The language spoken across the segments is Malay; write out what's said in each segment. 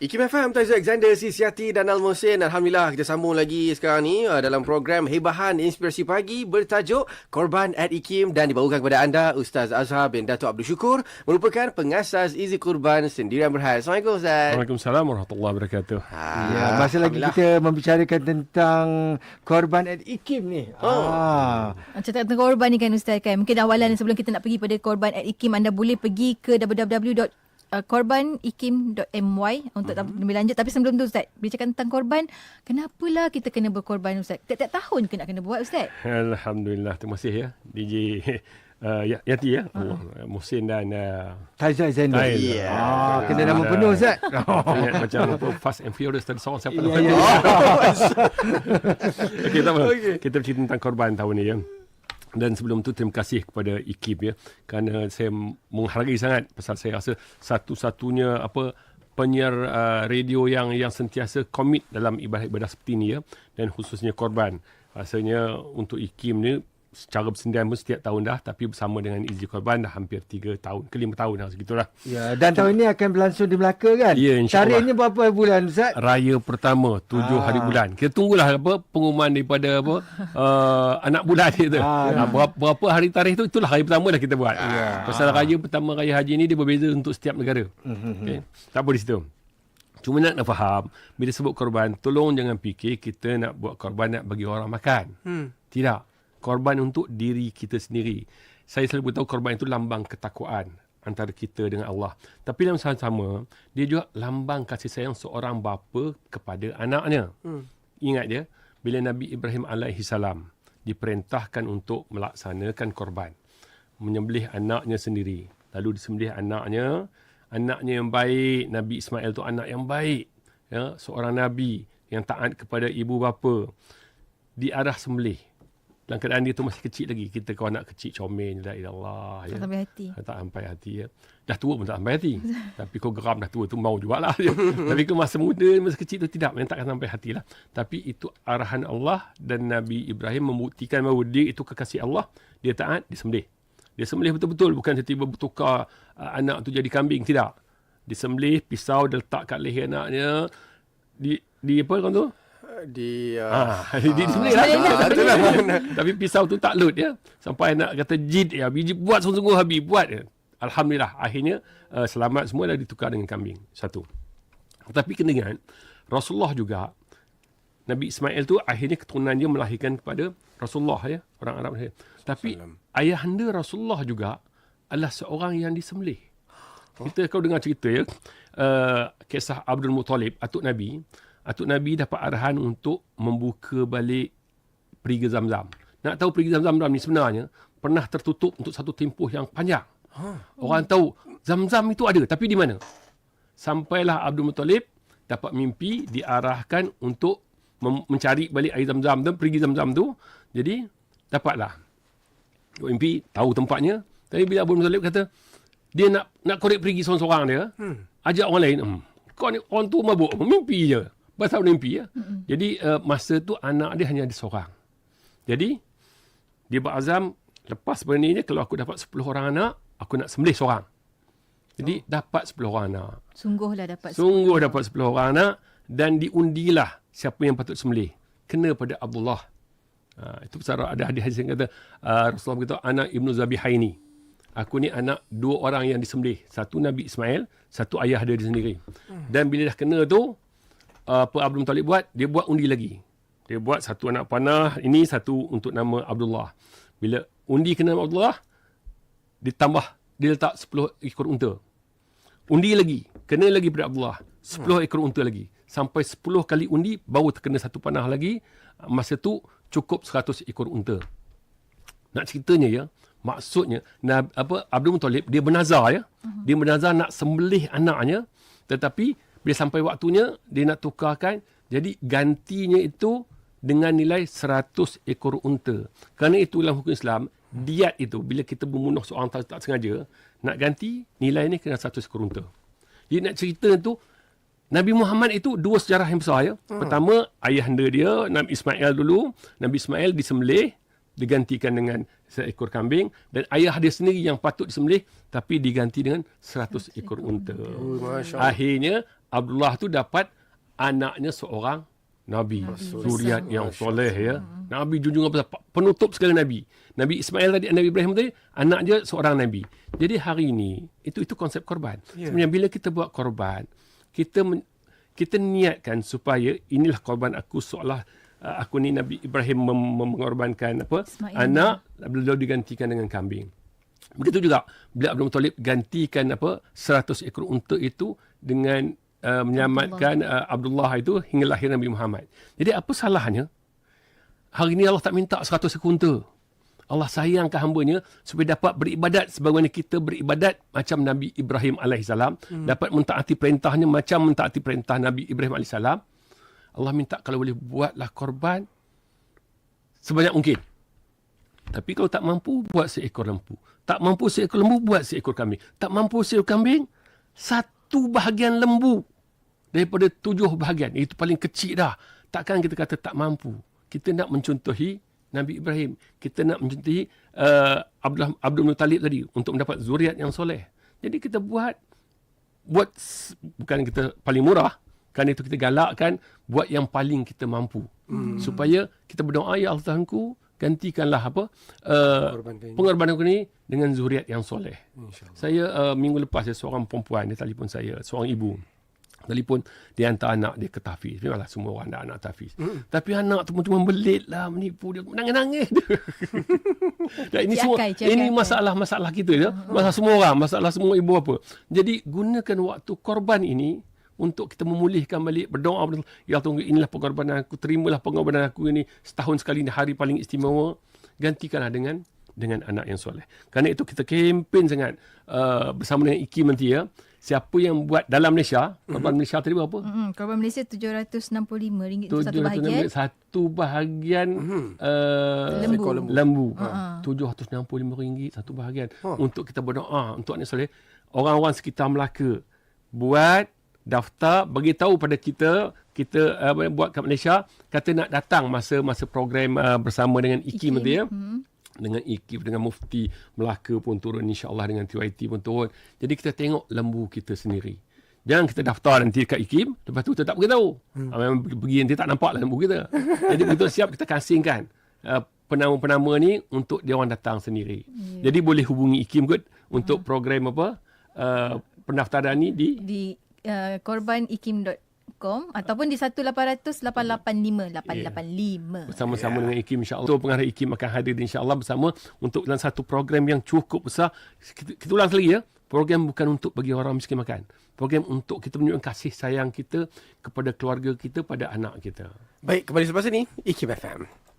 Ikim FM, Taizul Alexander, Sisiati dan Al-Musin. Alhamdulillah, kita sambung lagi sekarang ni uh, dalam program Hebahan Inspirasi Pagi bertajuk Korban at Ikim dan dibawakan kepada anda Ustaz Azhar bin Datuk Abdul Syukur merupakan pengasas Izi Kurban Sendirian Berhad. Assalamualaikum Ustaz. Waalaikumsalam warahmatullahi wabarakatuh. Ha, Ya, masa lagi kita membicarakan tentang korban at Ikim ni. Oh. Ah. Cerita tentang korban ni kan Ustaz kan. Mungkin awalan sebelum kita nak pergi pada korban at IKIM anda boleh pergi ke www uh, korbanikim.my untuk uh-huh. lebih lanjut tapi sebelum tu Ustaz bila cakap tentang korban kenapalah kita kena berkorban Ustaz tiap-tiap tahun kena kena buat Ustaz Alhamdulillah. Terima kasih ya DJ uh, Ya- Yati ya. Allah. Muhsin dan uh, Taizal Zainal. Ya. Ya. Ah, kena nama penuh Ustaz. ingat macam apa Fast and Furious tadi seorang siapa Ya, nama. ya. Okey tak apa. Kita bercerita tentang korban tahun ni ya. Dan sebelum tu terima kasih kepada IKIP ya kerana saya menghargai sangat pasal saya rasa satu-satunya apa penyiar uh, radio yang yang sentiasa komit dalam ibadah-ibadah seperti ini ya dan khususnya korban. Rasanya untuk IKIM ni secara bersendirian pun setiap tahun dah tapi bersama dengan Izzi Korban dah hampir 3 tahun ke 5 tahun dah segitulah. Ya, dan tahun ini akan berlangsung di Melaka kan? Ya, insyaAllah. Tarikhnya berapa bulan Ustaz? raya pertama tujuh Ah. hari bulan. Kita tunggulah apa pengumuman daripada apa uh, anak bulan itu. Ah, Ah, berapa, berapa hari tarikh tu itulah hari pertama dah kita buat. Ya. Pasal raya pertama raya haji ni dia berbeza untuk setiap negara. Okay. Tak apa di situ. Cuma nak, nak faham bila sebut korban tolong jangan fikir kita nak buat korban nak bagi orang makan. Hmm. Tidak. Korban untuk diri kita sendiri. Saya selalu beritahu korban itu lambang ketakwaan antara kita dengan Allah. Tapi dalam sama-sama, dia juga lambang kasih sayang seorang bapa kepada anaknya. Hmm. Ingat dia, bila Nabi Ibrahim alaihi salam diperintahkan untuk melaksanakan korban, menyembelih anaknya sendiri. Lalu disembelih anaknya, anaknya yang baik, Nabi Ismail tu anak yang baik. Ya, seorang nabi yang taat kepada ibu bapa. Diarah sembelih. Dalam keadaan dia tu masih kecil lagi. Kita kau anak kecil comel la ilallah ya. tak sampai hati Tak sampai hati ya. Dah tua pun tak sampai hati. Tapi kau geram dah tua tu mau jugalah. Ya. Tapi kau masa muda, masa kecil tu tidak. Memang takkan sampai hati lah. Tapi itu arahan Allah dan Nabi Ibrahim membuktikan bahawa dia itu kekasih Allah. Dia taat, dia sembelih. Dia sembelih betul-betul. Bukan tiba-tiba bertukar uh, anak tu jadi kambing. Tidak. Dia sembelih, pisau dia letak kat leher anaknya. Di, di apa kau tu? Di uh, Ah, di, di sembelih lah. Tapi pisau tu tak load ya. Sampai anak kata jid ya, biji buat sungguh-sungguh habis buat ya. Alhamdulillah akhirnya uh, selamat semua dah ditukar dengan kambing. Satu. Tapi kena ingat Rasulullah juga Nabi Ismail tu akhirnya keturunan dia melahirkan kepada Rasulullah ya, orang Arab dia. Tapi ayahanda Rasulullah juga adalah seorang yang disembelih. Kita kau dengar cerita ya, uh, kisah Abdul Muttalib, atuk Nabi. Atuk Nabi dapat arahan untuk membuka balik periga Zamzam. Nak tahu periga Zamzam ni sebenarnya pernah tertutup untuk satu tempoh yang panjang. Orang tahu Zamzam itu ada tapi di mana? Sampailah Abdul Muttalib dapat mimpi diarahkan untuk mem- mencari balik air Zamzam tu, perigi Zamzam tu. Jadi dapatlah. Dapat mimpi tahu tempatnya. Tapi bila Abdul Muttalib kata dia nak nak korek pergi seorang-seorang dia, hmm. ajak orang lain. Hmm. Kau ni orang tu mabuk, mimpi je. Pasal mimpi ya. Hmm. Jadi uh, masa tu anak dia hanya ada seorang. Jadi dia berazam lepas benda ni kalau aku dapat 10 orang anak, aku nak sembelih seorang. Jadi oh. dapat 10 orang anak. sungguhlah dapat Sungguh dapat 10 orang anak dan diundilah siapa yang patut sembelih. Kena pada Abdullah. Ha, itu pasal ada hadis yang kata uh, Rasulullah kata anak Ibnu Zabihaini. Aku ni anak dua orang yang disembelih. Satu Nabi Ismail, satu ayah dia sendiri. Dan bila dah kena tu, apa Abdul Muttalib buat? Dia buat undi lagi. Dia buat satu anak panah, ini satu untuk nama Abdullah. Bila undi kena nama Abdullah, ditambah, dia letak 10 ekor unta. Undi lagi. Kena lagi pada Abdullah. 10 hmm. ekor unta lagi. Sampai 10 kali undi, baru terkena satu panah lagi. Masa tu cukup 100 ekor unta. Nak ceritanya ya, maksudnya apa Abdul Muttalib dia bernazar ya. Uh-huh. Dia bernazar nak sembelih anaknya tetapi bila sampai waktunya dia nak tukarkan jadi gantinya itu dengan nilai 100 ekor unta. Kerana itu dalam hukum Islam, diat itu bila kita membunuh seorang tak, tak sengaja, nak ganti nilai ni kena 100 ekor unta. Jadi nak cerita tu Nabi Muhammad itu dua sejarah yang besar ya. Hmm. Pertama ayahanda dia Nabi Ismail dulu, Nabi Ismail disembelih digantikan dengan seekor kambing dan ayah dia sendiri yang patut disembelih tapi diganti dengan 100 ekor unta. Allah. Akhirnya Abdullah tu dapat anaknya seorang Nabi. Zuriat yang soleh ya. Nabi junjungan besar. Penutup segala Nabi. Nabi Ismail tadi, Nabi Ibrahim tadi, anak dia seorang Nabi. Jadi hari ini, itu itu konsep korban. Yeah. Sebenarnya bila kita buat korban, kita men, kita niatkan supaya inilah korban aku seolah uh, aku ni Nabi Ibrahim mem- mengorbankan apa Ismail. anak beliau digantikan dengan kambing. Begitu juga bila Abdul Muttalib gantikan apa 100 ekor unta itu dengan uh, menyelamatkan Abdullah. Uh, Abdullah itu hingga lahir Nabi Muhammad. Jadi apa salahnya? Hari ini Allah tak minta 100 ekor unta. Allah sayangkan hambanya supaya dapat beribadat sebagaimana kita beribadat macam Nabi Ibrahim AS. Hmm. Dapat mentaati perintahnya macam mentaati perintah Nabi Ibrahim AS. Allah minta kalau boleh buatlah korban sebanyak mungkin. Tapi kalau tak mampu, buat seekor lembu. Tak mampu seekor lembu, buat seekor kambing. Tak mampu seekor kambing, satu bahagian lembu daripada tujuh bahagian. Itu paling kecil dah. Takkan kita kata tak mampu. Kita nak mencontohi Nabi Ibrahim. Kita nak mencontohi uh, Abdul, Abdul Muttalib tadi untuk mendapat zuriat yang soleh. Jadi kita buat, buat bukan kita paling murah, kerana itu kita galakkan buat yang paling kita mampu. Hmm. Supaya kita berdoa, ya Allah Tuhanku, gantikanlah apa uh, pengorbanan aku ni dengan zuriat yang soleh. InsyaAllah. Saya uh, minggu lepas ada seorang perempuan dia telefon saya, seorang ibu. Telefon dia hantar anak dia ke tahfiz. Memanglah semua orang ada anak tahfiz. Mm. Tapi anak tu cuma belit lah menipu dia. Nangis-nangis dia. Dan ini semua Ciakai, ciakai. ini masalah-masalah kita ya. Masalah semua orang, masalah semua ibu apa. Jadi gunakan waktu korban ini untuk kita memulihkan balik berdoa kepada Allah. Ya tunggu inilah pengorbanan aku terimalah pengorbanan aku ini setahun sekali ini hari paling istimewa gantikanlah dengan dengan anak yang soleh. Kerana itu kita kempen sangat uh, bersama dengan IKIM nanti ya. Siapa yang buat dalam Malaysia, korban Malaysia tadi berapa? Mm-mm. Korban Malaysia RM765 tu satu bahagian. Satu bahagian uh, Lembu. Seekor lembu. lembu. Uh-huh. RM765 satu bahagian. Huh. Untuk kita berdoa untuk anak soleh. Orang-orang sekitar Melaka buat daftar bagi tahu pada kita kita uh, buat kat Malaysia kata nak datang masa masa program uh, bersama dengan IKIM nanti ya. Hmm. Dengan IKIM dengan Mufti Melaka pun turun insya-Allah dengan TYT pun turun. Jadi kita tengok lembu kita sendiri. Jangan kita daftar nanti kat IKIM, lepas tu kita tak beritahu. Hmm. Memang pergi nanti tak nampak lah lembu kita. Jadi begitu siap kita kasingkan uh, penama-penama ni untuk dia orang datang sendiri. Yeah. Jadi boleh hubungi IKIM kot untuk program apa uh, pendaftaran ni di Di uh, korbanikim.com ataupun di 1800 885 885. bersama-sama yeah. dengan IKIM insya-Allah. So pengarah IKIM akan hadir insya-Allah bersama untuk dalam satu program yang cukup besar. Kita, kita ulang sekali ya. Program bukan untuk bagi orang miskin makan. Program untuk kita menunjukkan kasih sayang kita kepada keluarga kita, pada anak kita. Baik, kembali selepas ini, IKIM FM.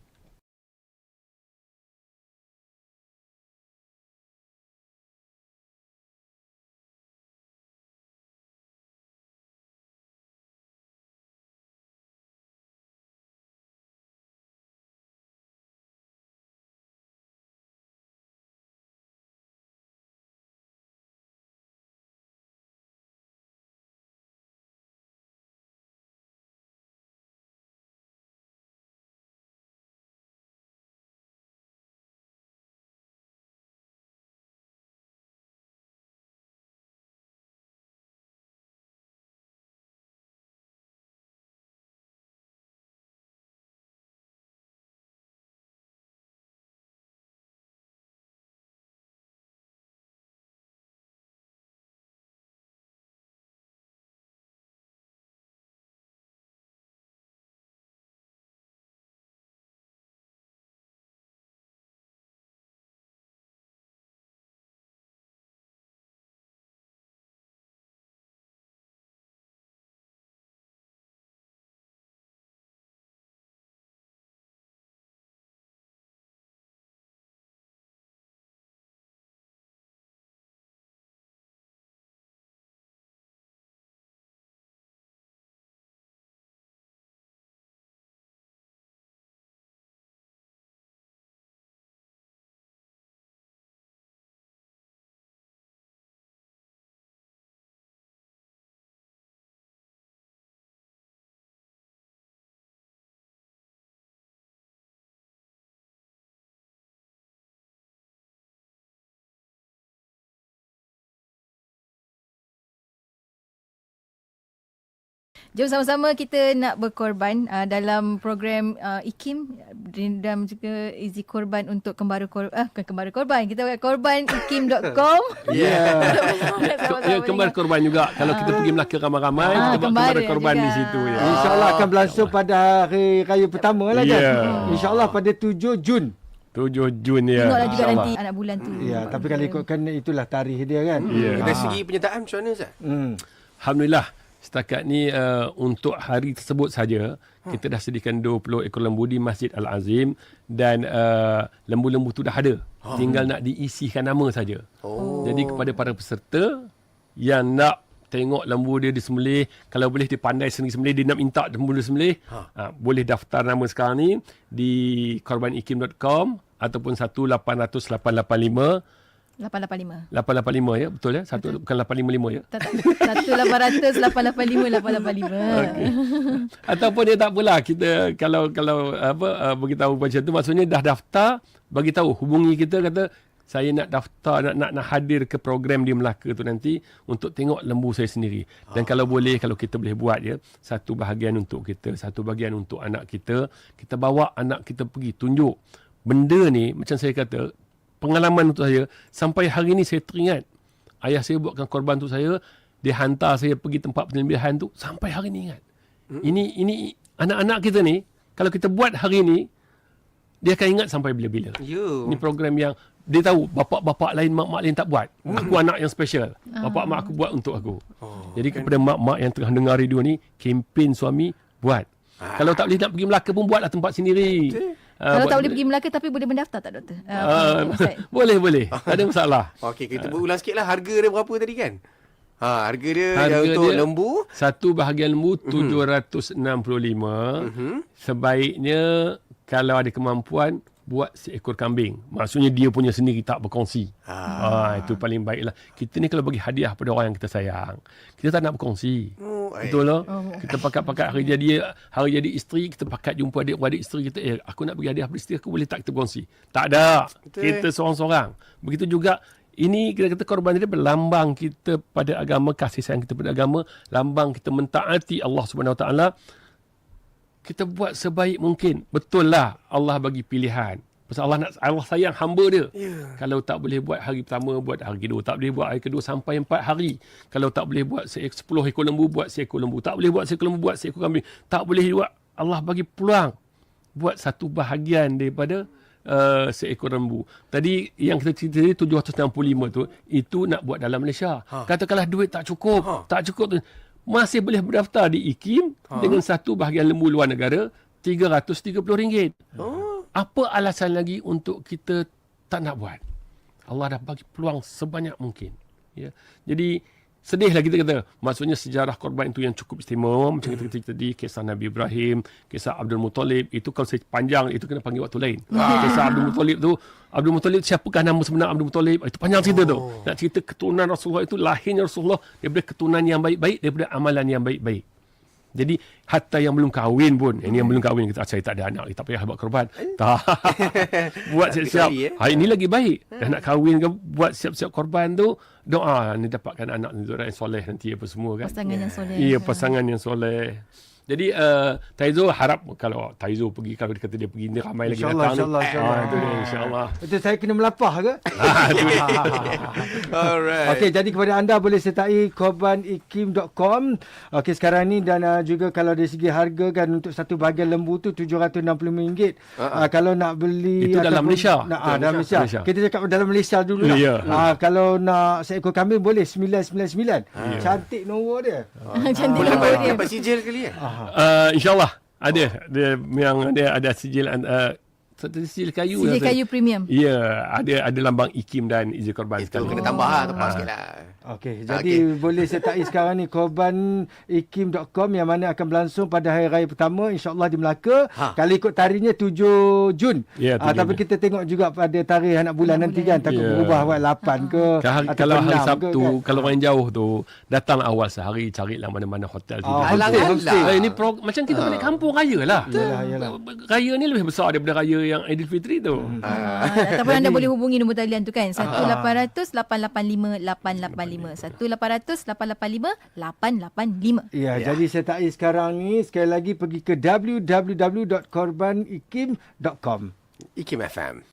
Jom sama-sama kita nak berkorban uh, dalam program uh, IKIM dan juga Easy Korban untuk kembara korban. Ah, bukan kembara korban. Kita buat korbanikim.com. Ko- Ya, kembar korban juga. Kalau kita pergi Melaka ramai-ramai, Ah, kita buat kembar kembara korban juga. di situ. Ya. InsyaAllah akan berlangsung pada hari raya pertama lah kan. Ya. InsyaAllah pada 7 Jun. 7 Jun ya. Tengoklah juga InsyaAllah. nanti anak bulan tu. Ya, tapi kalau ikutkan itulah tarikh dia kan. Ya. Dari segi penyertaan macam mana Ustaz? Hmm. Alhamdulillah setakat ni uh, untuk hari tersebut saja kita dah sediakan 20 ekor lembu di Masjid Al Azim dan uh, lembu-lembu tu dah ada. Tinggal nak diisikan nama saja. Oh. Jadi kepada para peserta yang nak tengok lembu dia disembelih, kalau boleh dia pandai sendiri sembelih, dia nak minta lembu dia sembelih, ha. uh, boleh daftar nama sekarang ni di korbanikim.com ataupun 18885 885. 885 ya betul ya satu bukan 855 ya Tak, tak. 1800 885 885. Ataupun dia tak apalah kita kalau kalau apa uh, beritahu macam tu maksudnya dah daftar bagi tahu hubungi kita kata saya nak daftar nak, nak nak hadir ke program di Melaka tu nanti untuk tengok lembu saya sendiri. Dan kalau boleh kalau kita boleh buat ya satu bahagian untuk kita, satu bahagian untuk anak kita, kita bawa anak kita pergi tunjuk. Benda ni macam saya kata pengalaman untuk saya sampai hari ni saya teringat ayah saya buatkan korban untuk saya dia hantar saya pergi tempat penyembelihan tu sampai hari ni ingat. Ini ini anak-anak kita ni kalau kita buat hari ni dia akan ingat sampai bila-bila. Ya. Ini program yang dia tahu bapak-bapak lain, mak-mak lain tak buat. Aku anak yang special. Bapak mak aku buat untuk aku. Oh, Jadi kepada mak-mak yang tengah dengar radio ni, kempen suami buat. Kalau tak boleh nak pergi Melaka pun buatlah tempat sendiri. Ah, Kalau tak boleh pergi Melaka tapi boleh mendaftar tak doktor? Uh, Ustaz. boleh boleh. Tak ada masalah. Okey, kita berulang sikit lah harga dia berapa tadi kan? Ha, harga dia Harga yang untuk dia- lembu Satu bahagian lembu Mhm. 765. Sebaiknya kalau ada kemampuan buat seekor kambing. Maksudnya dia punya sendiri tak berkongsi. Ah. itu paling baiklah. Kita ni kalau bagi hadiah pada orang yang kita sayang, kita tak nak berkongsi. Oh, eh. Betul lah. Kita pakat-pakat hari jadi hari jadi isteri, kita pakat jumpa adik-adik isteri kita, eh aku nak bagi hadiah pada isteri aku boleh tak kita berkongsi? Tak ada. Betul. Kita seorang-seorang. Begitu juga ini kita kata korban dia berlambang kita pada agama, kasih sayang kita pada agama, lambang kita mentaati Allah Subhanahu Wa Taala. Kita buat sebaik mungkin. Betul lah Allah bagi pilihan. Pasal Allah nak Allah sayang hamba dia. Ya. Kalau tak boleh buat hari pertama, buat hari kedua. Tak boleh buat hari kedua sampai empat hari. Kalau tak boleh buat se- sepuluh ekor lembu, buat seekor lembu. Tak boleh buat seekor lembu, buat seekor kambing. Tak boleh buat. Allah bagi peluang. Buat satu bahagian daripada uh, seekor lembu. Tadi yang kita cerita tadi 765 tu, itu nak buat dalam Malaysia. Ha. Katakanlah duit tak cukup. Ha. Tak cukup tu. Masih boleh berdaftar di IKIM ha. dengan satu bahagian lembu luar negara, RM330. Oh. Apa alasan lagi untuk kita tak nak buat? Allah dah bagi peluang sebanyak mungkin. Ya. Jadi sedihlah kita kata. Maksudnya sejarah korban itu yang cukup istimewa. Macam kita kata tadi, kisah Nabi Ibrahim, kisah Abdul Muttalib. Itu kalau saya panjang, itu kena panggil waktu lain. Kisah Abdul Muttalib tu, Abdul Muttalib siapakah nama sebenar Abdul Muttalib? Itu panjang cerita tu. Nak cerita keturunan Rasulullah itu, lahirnya Rasulullah daripada keturunan yang baik-baik, daripada amalan yang baik-baik. Jadi hatta yang belum kahwin pun, ini yang belum kahwin kita "Ah, saya tak ada anak, tak payah buat korban. Tak. buat siap-siap. Dikali, eh? Ini lagi baik. Dah nak kahwin ke buat siap-siap korban tu, doa ni dapatkan anak yang soleh nanti apa semua kan. Pasangan yang soleh. Iya, pasangan yang soleh. Jadi uh, Taizo harap kalau Taizo pergi kalau dia kata dia pergi ni ramai lagi InsyaAllah, datang. insyaAllah, ni. insyaAllah. Ah, itu dia insya-Allah. Itu saya kena melapah ke? Ah, dia. Alright. Okey, jadi kepada anda boleh sertai korbanikim.com. Okey, sekarang ni dan uh, juga kalau dari segi harga kan untuk satu bahagian lembu tu RM765. Uh, uh, kalau nak beli Itu dalam ataupun Malaysia. Nak, ah, dalam Malaysia. Malaysia. Kita cakap dalam Malaysia dulu lah. Ya. Ah, kalau nak seekor kambing boleh 999. Cantik nombor dia. Cantik Boleh nombor dia. dapat sijil kali ya? Uh, InsyaAllah ada. Dia yang dia ada sijil uh, sijil kayu. Lah. kayu premium. Ya, ada ada lambang IKIM dan Izin Korban Itu sekali. kena tambah lah, tambah sikit lah. Okey, jadi boleh sertai sekarang ni korbanikim.com yang mana akan berlangsung pada hari raya pertama insya-Allah di Melaka. Ha. Kalau ikut tarikhnya 7 Jun. Ya, Ah, 7 tapi Jun. kita tengok juga pada tarikh anak bulan Anak nanti bulan. kan takut Ya. berubah buat 8 ke Kalau, ataupun kalau hari 6 Sabtu, ke, kan? kalau orang jauh tu, datang awal sehari, carilah mana-mana hotel Ah, tidur. Alang-alang. homestay. Eh, ini pro, macam kita balik kampung raya lah. Yalah, yalah. Raya ni lebih besar daripada raya yang Aidilfitri tu. Ah, ataupun anda boleh hubungi nombor talian tu kan 1800 885 885 1800 885 885 Ya, ya, jadi saya tak sekarang ni sekali lagi pergi ke www.korbanikim.com. IKIM FM.